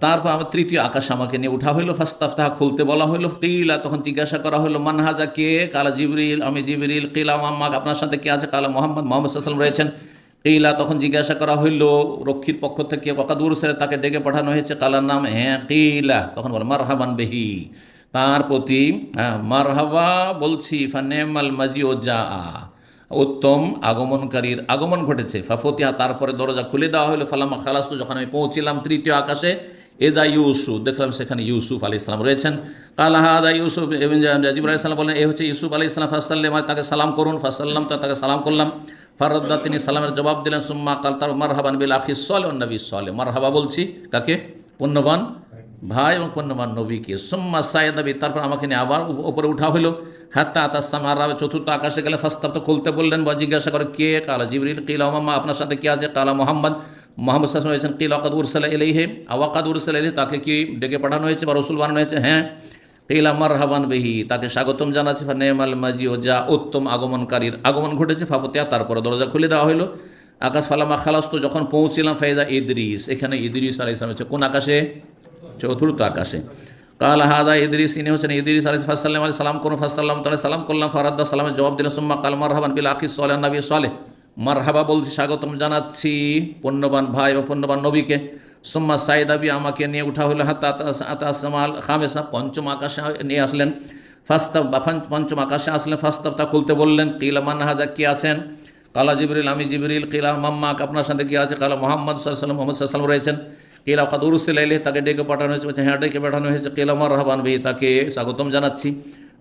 তারপর আমার তৃতীয় আকাশ আমাকে নিয়ে উঠা হইল, ফাস্তাফতাহা খুলতে বলা হইল কিলা তখন জিজ্ঞাসা করা হলো মানহাজা কে? কালা জিবরিল, আমি জিবরিল, কিলা মাম্মাক আপনার সাথে কে আছে? কালা মোহাম্মদ মোহাম্মদ সাল্লাম রয়েছেন। কিলা তখন জিজ্ঞাসা করা হইল, রক্ষীর পক্ষ থেকে ওকাদুর সেরে তাকে ডেকে পাঠানো হয়েছে কালার নাম হ্যাঁ কিলা। তখন বলে, মারহাবান বেহি। তার প্রতি হ্যাঁ মারহাবা বলছি, ফানেমাল মাজি ও যা উত্তম আগমনকারীর আগমন ঘটেছে। ফাফতিয়া তারপরে দরজা খুলে দেওয়া হলো। ফালামা খালাস্তু, যখন আমি পৌঁছিলাম তৃতীয় আকাশে, এদা ইউসুফ, দেখলাম সেখানে ইউসুফ আলি ইসলাম রয়েছেন কালাহাদা ইউসুফ এবং রাজিবুল আলি সালাম বলেন এ হচ্ছে ইউসুফ আলি ইসলাম ফাসাল্লাম, তাকে সালাম করুন। ফাসাল্লাম, তো তাকে সালাম করলাম। ফারদ্দা তিনি সালামের জবাব দিলেন, সুম্মা কাল তার মারহাবান বিল আখি সলে নবী সলে। মারহাবা বলছি, কাকে? পুণ্যবান ভাই এবং পণ্যবান নবীকে। সোম্মা সাইদ নবী, তারপর আমাকে নিয়ে আবার ওপরে উঠা হলো হাত্তা আতাস সামারা চতুর্থ আকাশে গেলে ফাস্তাব তো খুলতে বললেন, বা জিজ্ঞাসা করে, কে? কালা জিবরিল, কিলা মাম্মা আপনার সাথে কে আছে? কালা মোহাম্মদ মোহাম্মদ সাসম হয়েছেন কিল আকাদ উরসাল হে আওয়াকাদ উরসাল এলে তাকে কি ডেকে পাঠানো হয়েছে বা রসুল বানানো হয়েছে? হ্যাঁ। কিলা মার হাবান বেহি, তাকে স্বাগতম জানাচ্ছে। ফা নেমাল মাজি ও যা উত্তম আগমনকারীর আগমন ঘটেছে। ফাফতিয়া তারপরে দরজা খুলে দেওয়া হলো আকাশ ফালামা খালাস্ত, যখন পৌঁছিলাম ফাইদা ইদরিস, এখানে ইদরিস আলাই ইসলাম হচ্ছে কোন আকাশে? চতুর্থ আকাশে। কাল হাদা ইদরিস, ইনি হচ্ছেন ইদরিস আলী ফাসাল্লাম আলী সালাম করুন ফাসাল্লাম, তাহলে সালাম করলাম, ফারাদ্দা সালামের জবাব দিলেন, সুম্মা কাল মারহাবান বিল আকিস সালে নবী সালে মারহাবা বলছি, স্বাগতম জানাচ্ছি পণ্যবান ভাই এবং পণ্যবান নবীকে। সুম্মা সাইদ আবি আমাকে নিয়ে উঠা হলো হাত আতাসমাল খামেসা, পঞ্চম আকাশে নিয়ে আসলেন। ফাস্তাব বা পঞ্চম আকাশে আসলেন ফাস্তাব তা খুলতে বললেন কিলামান হাজা, কে আছেন? কালা জিবরিল, আমি জিবরিল, কিলা মাম্মাক, আপনার সাথে কি আছে? কালা মোহাম্মদ সাল্লাম মোহাম্মদ সাল্লাম রয়েছেন। কেলা কাদুরুসিল এলে তাকে ডেকে পাঠানো হয়েছে হ্যাঁ ডেকে পাঠানো হয়েছে কেলা মারহাবান ভাই তাকে স্বাগতম জানাচ্ছি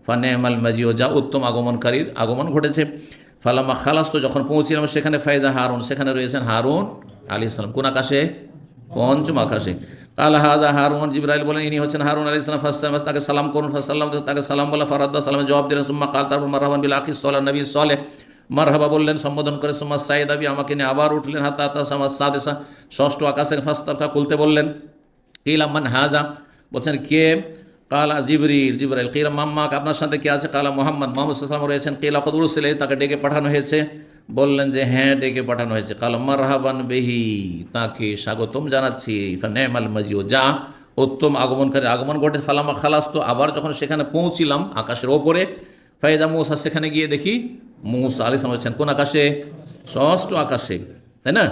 ফানে মাল মাজিও যা উত্তম আগমনকারীর আগমন ঘটেছে ফালামা খালাস্ত যখন পৌঁছিলাম সেখানে ফায়দা হারুন, সেখানে রয়েছেন হারুন আলী ইসলাম কোন আকাশে? পঞ্চম আকাশে। কাল হাজা হারুন, জিব্রাইল বলেন, ইনি হচ্ছেন হারুন আলী ইসলাম ফার্স্ট তাকে সালাম করুন ফার্স্টাল্লাম তাকে সালাম বলা, ফারাদ্দা সালামের জবাব দিলেন, সুম্মা কাল তারপর মারহাবান বিল আকিস সাল্লাহ নবী সলে মারহাবা বললেন, সম্বোধন করে, সুম্মা সাইদ আবি আমাকে নিয়ে আবার উঠলেন, হাতা হাতা সামাজ সাদেসা। ষষ্ঠ আকাশের ফাস্তাবটা খুলতে বললেন কিলামান হাজা? বলছেন, কে? কালা জিবরিল জিবরাইল কিলা মাম্মাক আপনার সাথে কে আছে? কালা মোহাম্মদ মোহাম্মদ সাল্লাম রয়েছেন। কিলা ছিলে তাকে ডেকে পাঠানো হয়েছে। বললেন যে হ্যাঁ ডেকে পাঠানো হয়েছে। কালা মারহাবান বেহি তাকে স্বাগতম জানাচ্ছি। নেমাল মাজিও যা উত্তম আগমনকারী আগমন ঘটে। ফালামা খালাস তো আবার যখন সেখানে পৌঁছিলাম আকাশের ওপরে ফায়দা মৌসা সেখানে গিয়ে দেখি মৌসা আলি সালাম হচ্ছেন কোন আকাশে? ষষ্ঠ আকাশে, তাই না?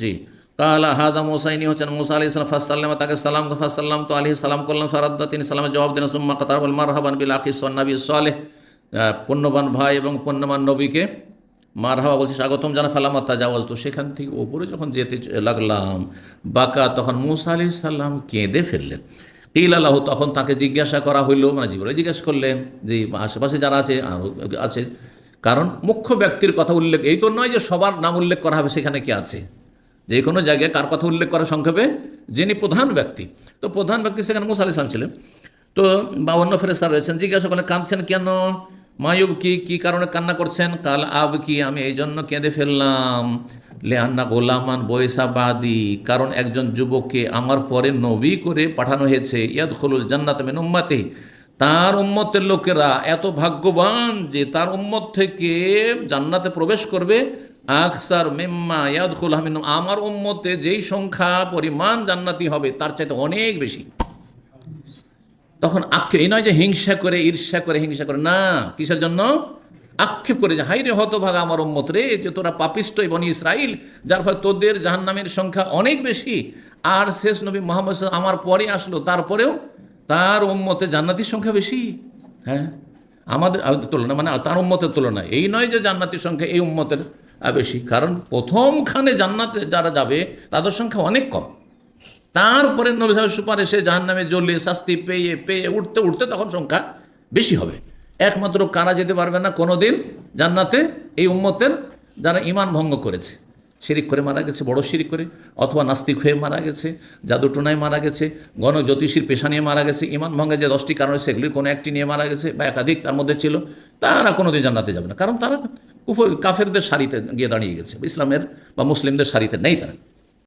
জি। কালা হাদা মোসাইনি হচ্ছেন মুসা আলি সালাম ফাসাল্লাম তাকে সালাম ফাসাল্লাম তো আলি সালাম করলাম ফারাদ্দা, তিনি সালামের জবাব দিলেন, সুম্মা কাতার বল মার হাবান বিল আকিস নবী সালেহ। পুণ্যবান ভাই এবং পুণ্যবান নবীকে মার হাওয়া বলছে, স্বাগতম জানা ফালামা তাজাওয়াজ। তো সেখান থেকে ওপরে যখন যেতে লাগলাম, বাকা, তখন মুসা আলি সাল্লাম কেঁদে ফেললেন। ইল আল্লাহ, তখন তাকে জিজ্ঞাসা করা হইল মানে জীবনে জিজ্ঞাসা করলেন, যে আশেপাশে যারা আছে আরও আছে কারণ মুখ্য ব্যক্তির কথা উল্লেখ, এই তো নয় যে সবার নাম উল্লেখ করা হবে, সেখানে কে আছে? যে কোনো জায়গায় কার কথা উল্লেখ করা সংক্ষেপে, যিনি প্রধান ব্যক্তি। তো প্রধান ব্যক্তি সেখানে মুসা আলি সালাম ছিলেন। তো বা অন্য ফেরেস্তার রয়েছেন, জিজ্ঞাসা করলেন, কাঁদছেন কেন? মায়ুব কি কি কারণে কান্না করছেন? কাল আব কি, আমি এই জন্য কেঁদে ফেললাম। লেহান্না গোলামান বৈসাবাদি কারণ একজন যুবককে আমার পরে নবী করে পাঠানো হয়েছে। ইয়াদ খলুল জান্নাত মেন উম্মাতে তার উম্মতের লোকেরা এত ভাগ্যবান যে তার উম্মত থেকে জান্নাতে প্রবেশ করবে। আখসার মেম্মা ইয়াদখুল হামিন। আমার উম্মতে যেই সংখ্যা, পরিমাণ জান্নাতি হবে, তার চাইতে অনেক বেশি। তখন আক্ষেপ, এই নয় যে হিংসা করে, ঈর্ষা করে, হিংসা করে, না, কিসের জন্য? আক্ষেপ করে যে হাই রে হতভাগা আমার উম্মত রে, যে তোরা পাপিষ্ট এবং ইসরাইল, যার ফলে তোদের জাহান্নামের সংখ্যা অনেক বেশি। আর শেষ নবী মোহাম্মদ আমার পরে আসলো, তারপরেও তার উম্মতে জান্নাতির সংখ্যা বেশি? হ্যাঁ। আমাদের তুলনায় মানে তার উম্মতের তুলনায়। এই নয় যে জান্নাতির সংখ্যা এই উম্মতের বেশি। কারণ প্রথমখানে জান্নাতে যারা যাবে, তাদের সংখ্যা অনেক কম। তারপরে নবী সাহেব সুপারিশে জাহান নামে জ্বলিয়ে শাস্তি পেয়ে পেয়ে উঠতে উঠতে তখন সংখ্যা বেশি হবে। একমাত্র কারা যেতে পারবে না কোনো দিন জান্নাতে, এই উম্মতের যারা ইমান ভঙ্গ করেছে। শিরিক করে মারা গেছে, বড় শিরিক করে, অথবা নাস্তিক হয়ে মারা গেছে, জাদুটোনায় মারা গেছে গণ জ্যোতিষীর পেশা নিয়ে মারা গেছে, ইমান ভঙ্গের যে দশটি কারণে সেগুলির কোনো একটি নিয়ে মারা গেছে বা একাধিক তার মধ্যে ছিল, তারা কোনো দিন জান্নাতে যাবে না। কারণ তারা উপর কাফেরদের সারিতে গিয়ে দাঁড়িয়ে গেছে, ইসলামের বা মুসলিমদের সারিতে নেই তারা।